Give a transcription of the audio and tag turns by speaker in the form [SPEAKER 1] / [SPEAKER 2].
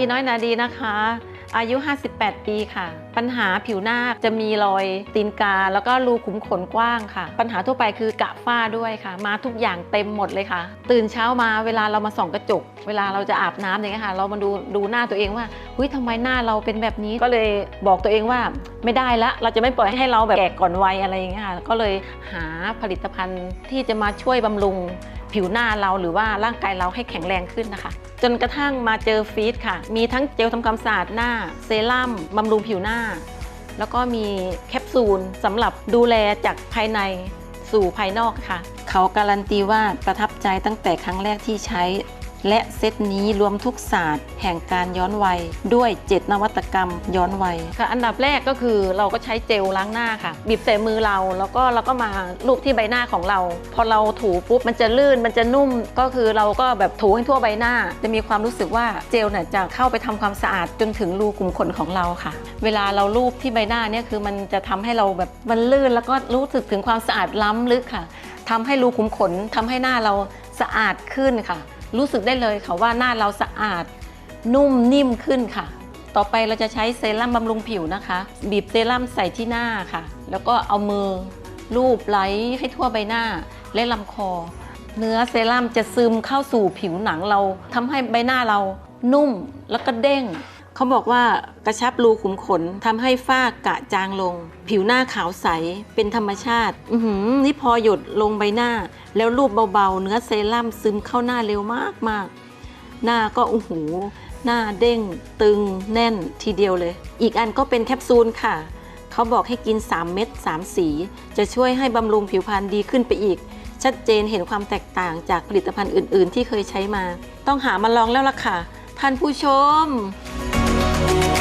[SPEAKER 1] พี่น้อยนาดีนะคะ อายุ 58 ปีค่ะ ปัญหาผิวหน้าจะมีรอยตีนกา แล้วก็รูขุมขนกว้างค่ะ ปัญหาทั่วไปคือกระฝ้าด้วยค่ะ มาทุกอย่างเต็มหมดเลยค่ะ ตื่นเช้ามาเวลาเรามาส่องกระจก เวลาเราจะอาบน้ำอย่างเงี้ยค่ะ เรามาดูดูหน้าตัวเองว่าเฮ้ยทำไมหน้าเราเป็นแบบนี้ก็เลยบอกตัวเองว่าไม่ได้ละเราจะไม่ปล่อยให้เราแบบแก่ก่อนวัยอะไรอย่างเงี้ยค่ะก็เลยหาผลิตภัณฑ์ที่จะมาช่วยบำรุงผิวหน้าเราหรือว่าร่างกายเราให้แข็งแรงขึ้นนะคะ จนกระทั่งมาเจอฟีดค่ะ มีทั้งเจลทำความสะอาดหน้า เซรั่มบำรุงผิวหน้า แล้วก็มีแคปซูลสำหรับดูแลจากภายในสู่ภายนอกค่ะ เขาการันตีว่าประทับใจตั้งแต่ครั้งแรกที่ใช้ และเซตนี้รวมทุกศาสตร์ แห่งการย้อนวัย ด้วย 7 นวัตกรรมย้อนวัยค่ะอันดับแรกก็คือเราก็ใช้เจลล้างหน้าค่ะ บีบใส่มือเราแล้วก็เราก็มาลูบที่ใบหน้าของเรา พอเราถูปุ๊บมันจะลื่นมันจะนุ่มก็คือเราก็แบบถูให้ทั่วใบหน้า จะมีความรู้สึกว่าเจลเนี่ยจะเข้าไปทำความสะอาดจนถึงรูขุมขนของเราค่ะ เวลาเราลูบที่ใบหน้าเนี่ยคือมันจะทำให้เราแบบมันลื่น แล้วก็รู้สึกถึงความสะอาดล้ำลึกค่ะทำให้รูขุมขนทำให้หน้าเราสะอาดขึ้นค่ะ รู้สึกได้เลยค่ะว่าหน้าเราสะอาดนุ่มนิ่มขึ้นค่ะ ต่อไปเราจะใช้เซรั่มบำรุงผิวนะคะ บีบเซรั่มใส่ที่หน้าค่ะ แล้วก็เอามือลูบไล้ให้ทั่วใบหน้าและลำคอ เนื้อเซรั่มจะซึมเข้าสู่ผิวหนังเราทำให้ใบหน้าเรานุ่มแล้วก็เด้ง เขาบอกว่ากระชับรูขุมขนทำให้ฝ้ากระจางลง ผิวหน้าขาวใสเป็นธรรมชาติ อืนี่พอหยดลงใบหน้า แล้วรูปเบาๆ เนื้อเซรั่มซึมเข้าหน้าเร็วมากๆ หน้าก็โอ้โหหน้าเด้งตึงแน่นทีเดียวเลย อีกอันก็เป็นแคปซูลค่ะ เขาบอกให้กิน 3 เม็ด3 สี จะช่วยให้บำรุงผิวพรรณดีขึ้นไปอีก ชัดเจนเห็นความแตกต่างจากผลิตภัณฑ์อื่น ๆ ที่เคยใช้มา ต้องหามาลองแล้วล่ะค่ะ ท่านผู้ชม Thank you.